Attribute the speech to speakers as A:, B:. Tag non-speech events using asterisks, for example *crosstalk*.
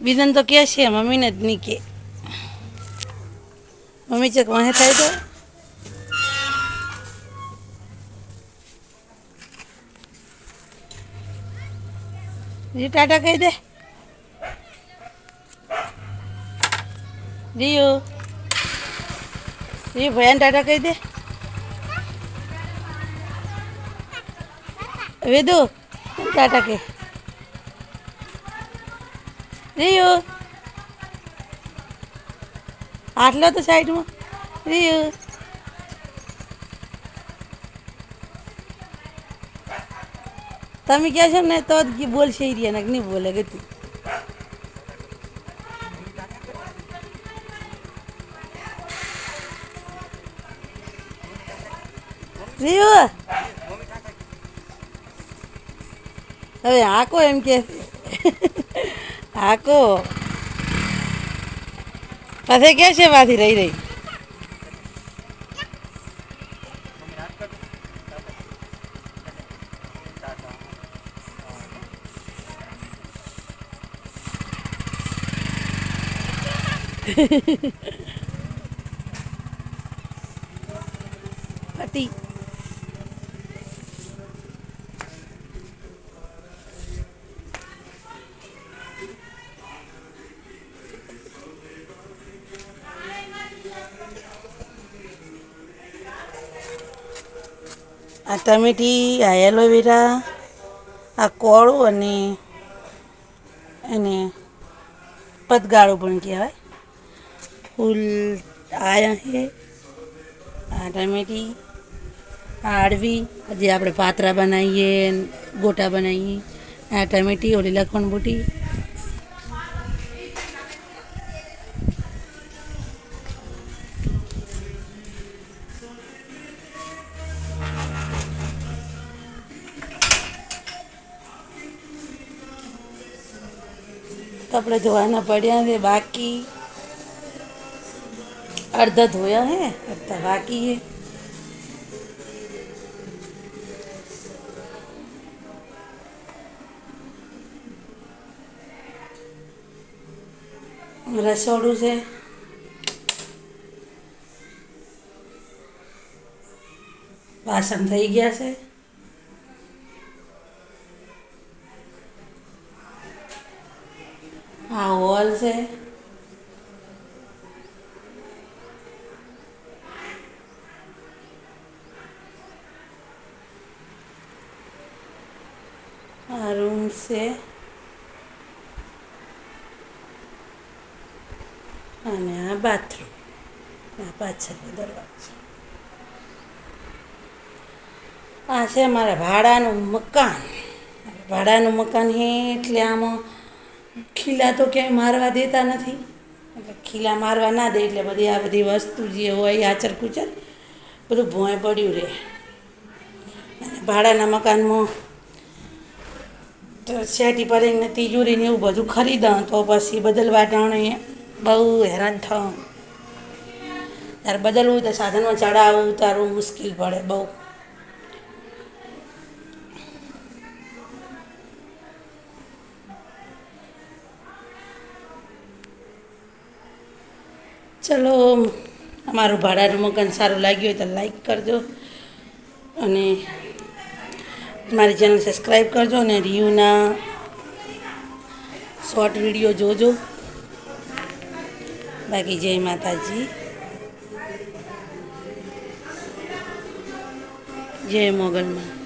A: બીજાને તો કે છે, મમ્મીને જ નહીં કે મમ્મી ચક વાહે થાય તો? જી, ટાટા કહી દે. જીયુ જી ભયાન ટાટા કહી દે. વેદુ, ટાટા કે રીયુ. આટલો તો સાઈડમાં. રીયુ. તમે કહો છો ને તો બોલશે એ રહ્યા ને નહીં બોલે કે તું હવે હાકો એમ કે. હાકો. પાસે કે છે પાછી રહી રહી? *laughs* પતિ. આ ટમેટી, આ એલોવેરા આ કોળું અને એને પતગાળું પણ કહેવાય. ફૂલ આયા છે. આ ટમેટી, આ આડવી જે આપણે પાતરા બનાવીએ ગોટા બનાવીએ, આ ટમેટી, ઓલી લખણ બુટી. કપડે ધોવાના પડ્યા છે, બાકી અડધા ધોયા હે, અડધા બાકી હે. રસોડું છે. વાસણ થઈ ગયા છે. આ હોલ છે આ રૂમ છે અને આ બાથરૂમ આ પાછળનો દરવાજો આ છે મારા ભાડાનું મકાન ભાડાનું મકાન હે એટલે આમાં ખીલા તો ક્યાંય મારવા દેતા નથી. એટલે ખીલા મારવા ના દે એટલે બધી આ બધી વસ્તુ જે હોય આચર કુચર બધું ભોંય પડ્યું રહે. અને ભાડાના મકાનમાં તો શેટી પરીને તિજોરીને એવું બધું ખરીદા તો પછી બદલવા ટાણે બહુ હેરાન થવું. ત્યારે બદલવું તો સાધનમાં ચડાવવું ઉતારવું મુશ્કેલ પડે બહુ. ચલો, અમારું ભાડાનું મકાન સારું લાગ્યું હોય તો લાઈક કરજો. અને મારી ચેનલ સબસ્ક્રાઈબ કરજો અને રિયુના શોર્ટ વીડિયો જોજો. બાકી જય માતાજી. જય મોગલમાં.